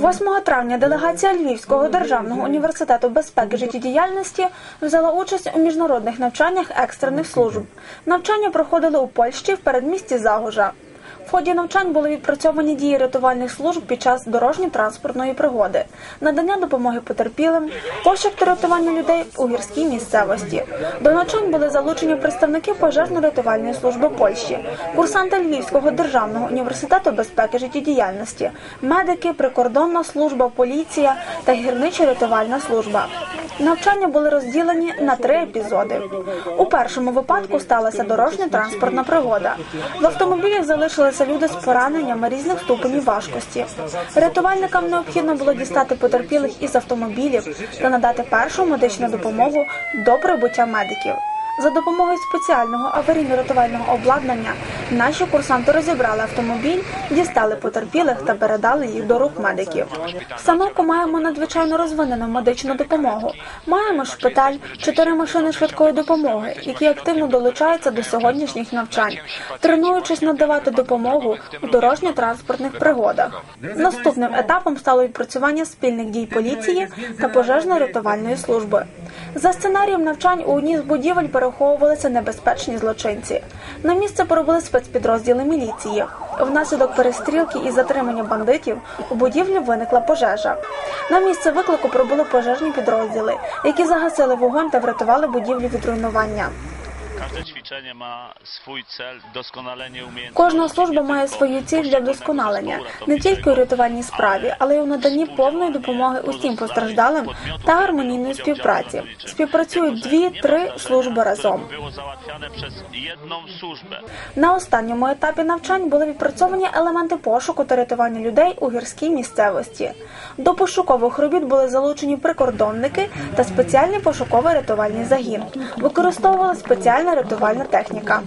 8 травня делегація Львівського державного університету безпеки життєдіяльності взяла участь у міжнародних навчаннях екстрених служб. Навчання проходили у Польщі в передмісті Загожа. В ході навчань були відпрацьовані дії рятувальних служб під час дорожньо-транспортної пригоди, надання допомоги потерпілим, пошук та рятування людей у гірській місцевості. До навчань були залучені представники пожежно-рятувальної служби Польщі, курсанти Львівського державного університету безпеки життєдіяльності, медики, прикордонна служба, поліція та гірничо-рятувальна служба. Навчання були розділені на три епізоди. У першому випадку сталася дорожньо-транспортна пригода. В автомобілях залишилися люди з пораненнями різних ступенів важкості. Рятувальникам необхідно було дістати потерпілих із автомобілів та надати першу медичну допомогу до прибуття медиків. За допомогою спеціального аварійно-рятувального обладнання наші курсанти розібрали автомобіль, дістали потерпілих та передали їх до рук медиків. В Самарку маємо надзвичайно розвинену медичну допомогу. Маємо шпиталь, чотири машини швидкої допомоги, які активно долучаються до сьогоднішніх навчань, тренуючись надавати допомогу у дорожньо-транспортних пригодах. Наступним етапом стало відпрацювання спільних дій поліції та пожежно-рятувальної служби. За сценарієм навчань у одній з будівель переховувалися небезпечні злочинці. На місце прибули спецпідрозділи міліції. Внаслідок перестрілки і затримання бандитів у будівлі виникла пожежа. На місце виклику прибули пожежні підрозділи, які загасили вогонь та врятували будівлю від руйнування. Każde ćwiczenie ma swój cel, doskonalenie umiejętności. Кожна служба має свою ціль для вдосконалення не тільки у рятувальній справі, але й у наданні повної допомоги усім постраждалим та гармонійної співпраці. Співпрацюють дві-три служби разом. На останньому етапі навчань були відпрацьовані елементи пошуку та рятування людей у гірській місцевості. До пошукових робіт були залучені прикордонники та спеціальний пошуковий рятувальний загін. Використовувала спеціальна рятувальна техніка.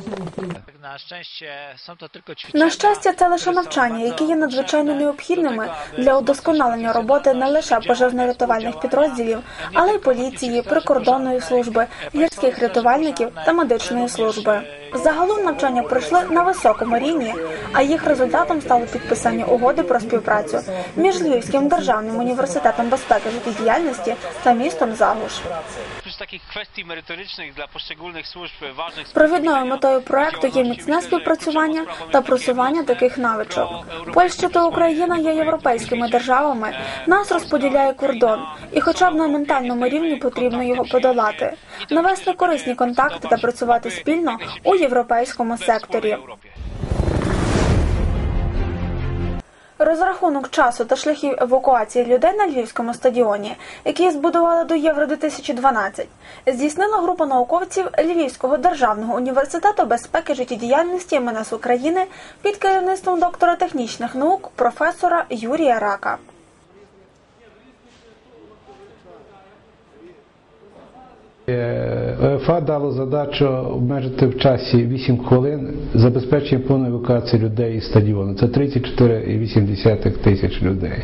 На щастя, це лише навчання, які є надзвичайно необхідними для удосконалення роботи не лише пожежно-рятувальних підрозділів, але й поліції, прикордонної служби, гірських рятувальників та медичної служби. Загалом навчання пройшли на високому рівні, а їх результатом стало підписання угоди про співпрацю між Львівським державним університетом безпеки життєдіяльності та містом Загуш. Провідною метою проекту є міцне співпрацювання та просування таких навичок. Польща та Україна є європейськими державами. Нас розподіляє кордон, і хоча б на ментальному рівні потрібно його подолати, навести корисні контакти та працювати спільно у європейському секторі. Розрахунок часу та шляхів евакуації людей на львівському стадіоні, який збудували до Євро 2012, здійснила група науковців Львівського державного університету безпеки життєдіяльності МНС України під керівництвом доктора технічних наук професора Юрія Рака. ОФА дало задачу обмежити в часі 8 хвилин забезпечення повної евакуації людей із стадіону. Це 34,8 тисяч людей.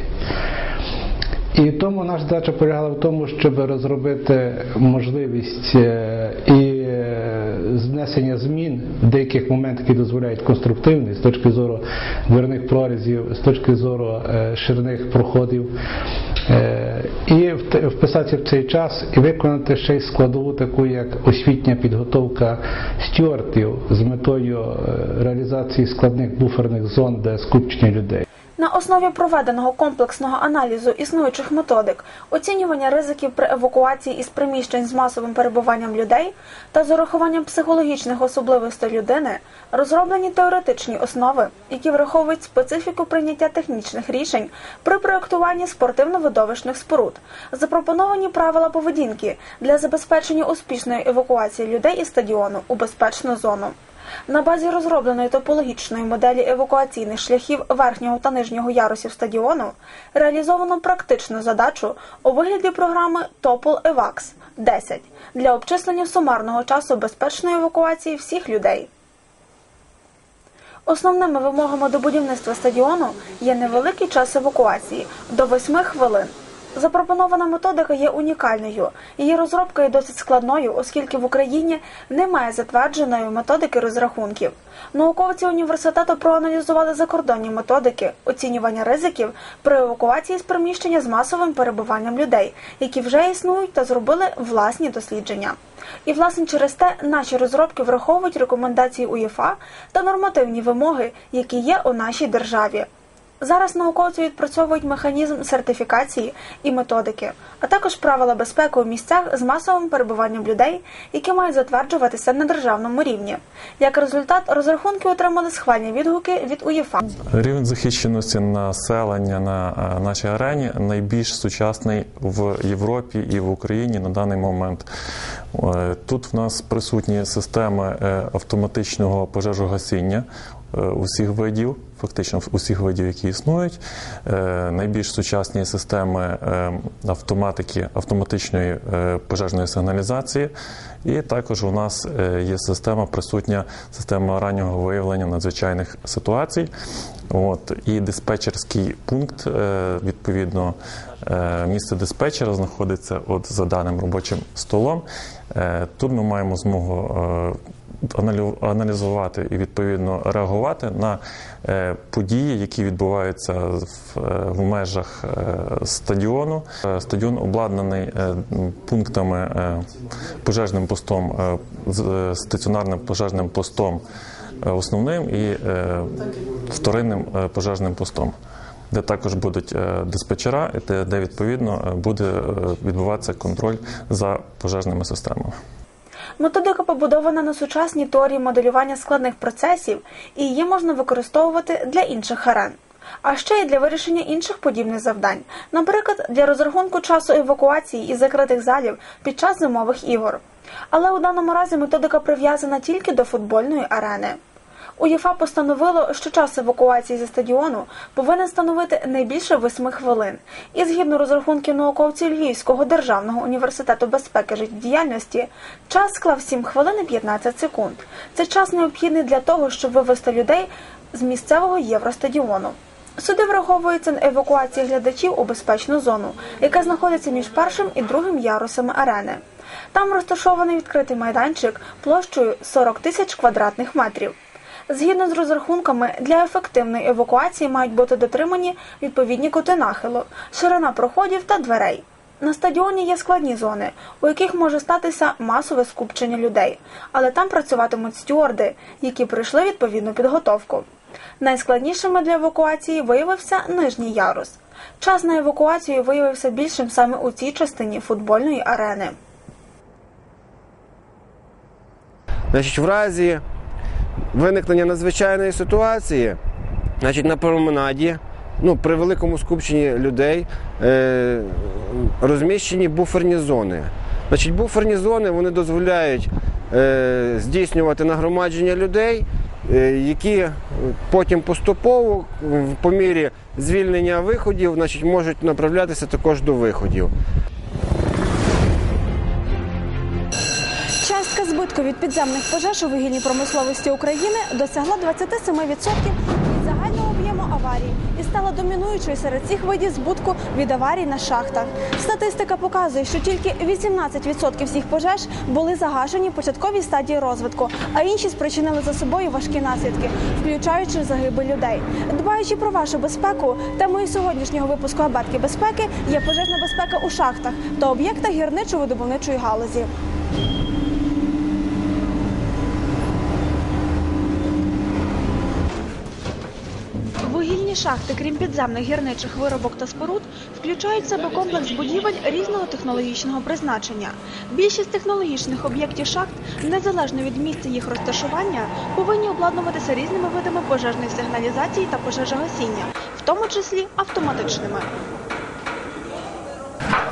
І тому наша задача полягала в тому, щоб розробити можливість е, і е, знесення змін в деяких моментах, які дозволяють конструктивний з точки зору дверних прорізів, з точки зору е, ширних проходів, Е, і вт- вписатися в цей час і виконати ще й складову таку, як освітня підготовка стюартів з метою е, реалізації складних буферних зон, де скупчення людей. На основі проведеного комплексного аналізу існуючих методик, оцінювання ризиків при евакуації із приміщень з масовим перебуванням людей та з урахуванням психологічних особливостей людини розроблені теоретичні основи, які враховують специфіку прийняття технічних рішень при проєктуванні спортивно-видовищних споруд, запропоновані правила поведінки для забезпечення успішної евакуації людей із стадіону у безпечну зону. На базі розробленої топологічної моделі евакуаційних шляхів верхнього та нижнього ярусів стадіону реалізовано практичну задачу у вигляді програми Topol EVAX 10 для обчислення сумарного часу безпечної евакуації всіх людей. Основними вимогами до будівництва стадіону є невеликий час евакуації до 8 хвилин. Запропонована методика є унікальною. Її розробка є досить складною, оскільки в Україні немає затвердженої методики розрахунків. Науковці університету проаналізували закордонні методики оцінювання ризиків при евакуації з приміщення з масовим перебуванням людей, які вже існують, та зробили власні дослідження. І власне через те наші розробки враховують рекомендації УЄФА та нормативні вимоги, які є у нашій державі. Зараз науковці відпрацьовують механізм сертифікації і методики, а також правила безпеки у місцях з масовим перебуванням людей, які мають затверджуватися на державному рівні. Як результат, розрахунки отримали схвальні відгуки від УЄФА. Рівень захищеності населення на е, нашій арені найбільш сучасний в Європі і в Україні на даний момент. Е, Тут в нас присутні системи е, автоматичного пожежогасіння усіх видів, фактично усіх видів, які існують. Е, Найбільш сучасні системи е, автоматики, автоматичної е, пожежної сигналізації. І також у нас е, є система присутня система раннього виявлення надзвичайних ситуацій. От і диспетчерський пункт, е, відповідно, е, місце диспетчера знаходиться от за даним робочим столом. Е, Тут ми маємо змогу е, аналізувати і відповідно реагувати на е, події, які відбуваються в, е, межах е, стадіону. Стадіон обладнаний пунктами пожежним постом, стаціонарним пожежним постом основним і вторинним пожежним постом. Де також будуть диспетчера, де, відповідно буде відбуватися контроль за пожежними системами. Методика побудована на сучасній теорії моделювання складних процесів, і її можна використовувати для інших арен. А ще й для вирішення інших подібних завдань, наприклад, для розрахунку часу евакуації із закритих залів під час зимових ігор. Але у даному разі методика прив'язана тільки до футбольної арени. УЄФА постановило, що час евакуації зі стадіону повинен становити не більше 8 хвилин. І згідно розрахунків науковців Львівського державного університету безпеки життєдіяльності, час склав 7 хвилин і 15 секунд. Це час необхідний для того, щоб вивести людей з місцевого євростадіону. Сюди враховується евакуація глядачів у безпечну зону, яка знаходиться між першим і другим ярусами арени. Там розташований відкритий майданчик площею 40 тисяч квадратних метрів. Згідно з розрахунками, для ефективної евакуації мають бути дотримані відповідні кути нахилу, ширина проходів та дверей. На стадіоні є складні зони, у яких може статися масове скупчення людей, але там працюватимуть стюарди, які пройшли відповідну підготовку. Найскладнішими для евакуації виявився нижній ярус. Час на евакуацію виявився більшим саме у цій частині футбольної арени. Значить, в разі виникнення надзвичайної ситуації, значить, на променаді, ну, при великому скупченні людей е, розміщені буферні зони. Значить, буферні зони вони дозволяють е, здійснювати нагромадження людей, е, які потім поступово, по мірі звільнення виходів, значить, можуть направлятися також до виходів. Частка від підземних пожеж у вугільній промисловості України досягла 27% від загального об'єму аварій і стала домінуючою серед цих видів збутку від аварій на шахтах. Статистика показує, що тільки 18% всіх пожеж були загашені в початковій стадії розвитку, а інші спричинили за собою важкі наслідки, включаючи загибель людей. Дбаючи про вашу безпеку, темою сьогоднішнього випуску абетки безпеки є пожежна безпека у шахтах та об'єктах гірничо-видобувничої галузі. Вугільні шахти, крім підземних гірничих виробок та споруд, включають в себе комплекс будівель різного технологічного призначення. Більшість технологічних об'єктів шахт, незалежно від місця їх розташування, повинні обладнуватися різними видами пожежної сигналізації та пожежогасіння, в тому числі автоматичними.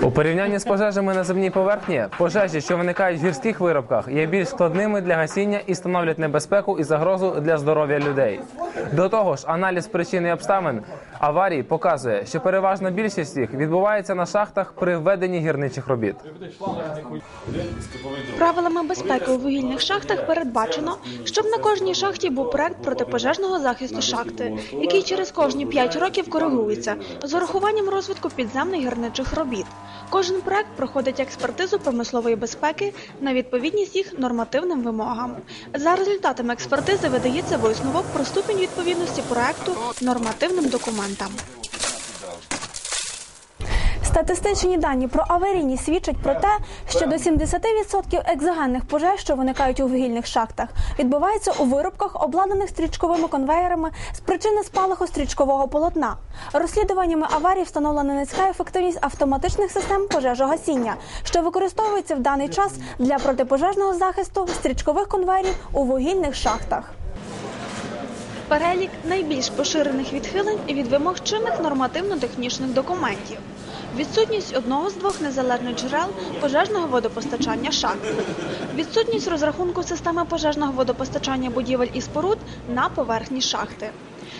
У порівнянні з пожежами на земній поверхні, пожежі, що виникають в гірських виробках, є більш складними для гасіння і становлять небезпеку і загрозу для здоров'я людей. До того ж, аналіз причин і обставин аварій показує, що переважна більшість їх відбувається на шахтах при введенні гірничих робіт. Правилами безпеки у вугільних шахтах передбачено, щоб на кожній шахті був проект протипожежного захисту шахти, який через кожні 5 років коригується з урахуванням розвитку підземних гірничих робіт. Кожен проект проходить експертизу промислової безпеки на відповідність їх нормативним вимогам. За результатами експертизи видається висновок про ступінь відповідності проекту нормативним документам. Статистичні дані про аварійність свідчать про те, що до 70% екзогенних пожеж, що виникають у вугільних шахтах, відбуваються у виробках, обладнаних стрічковими конвеєрами з причини спалаху стрічкового полотна. Розслідуваннями аварій встановлена низька ефективність автоматичних систем пожежогасіння, що використовуються в даний час для протипожежного захисту стрічкових конвеєрів у вугільних шахтах. Перелік найбільш поширених відхилень від вимог чинних нормативно-технічних документів. Відсутність одного з двох незалежних джерел пожежного водопостачання шахт. Відсутність розрахунку системи пожежного водопостачання будівель і споруд на поверхні шахти.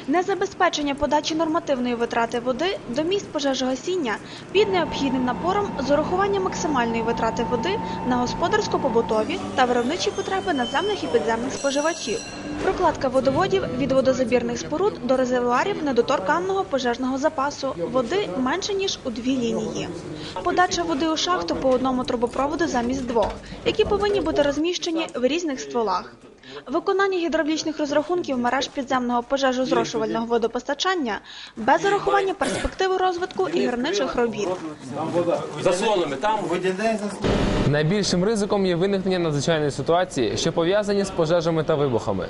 Незабезпечення подачі нормативної витрати води до місць пожежогасіння під необхідним напором з урахуванням максимальної витрати води на господарсько-побутові та виробничі потреби наземних і підземних споживачів. Прокладка водоводів від водозабірних споруд до резервуарів недоторканного пожежного запасу води менше ніж у дві лінії. Подача води у шахту по одному трубопроводу замість двох, які повинні бути розміщені в різних стволах. Виконання гідравлічних розрахунків мереж підземного пожежозрошувального водопостачання без урахування перспективи розвитку і гірничих робіт. Найбільшим ризиком є виникнення надзвичайної ситуації, що пов'язані з пожежами та вибухами.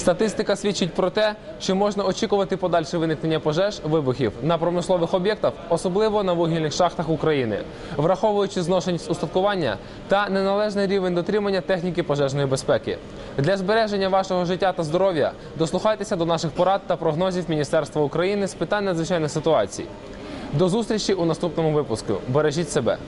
Статистика свідчить про те, що можна очікувати подальше виникнення пожеж вибухів на промислових об'єктах, особливо на вугільних шахтах України, враховуючи зношеність устаткування та неналежний рівень дотримання техніки пожежної безпеки. Для збереження вашого життя та здоров'я дослухайтеся до наших порад та прогнозів Міністерства України з питань надзвичайних ситуацій. До зустрічі у наступному випуску. Бережіть себе.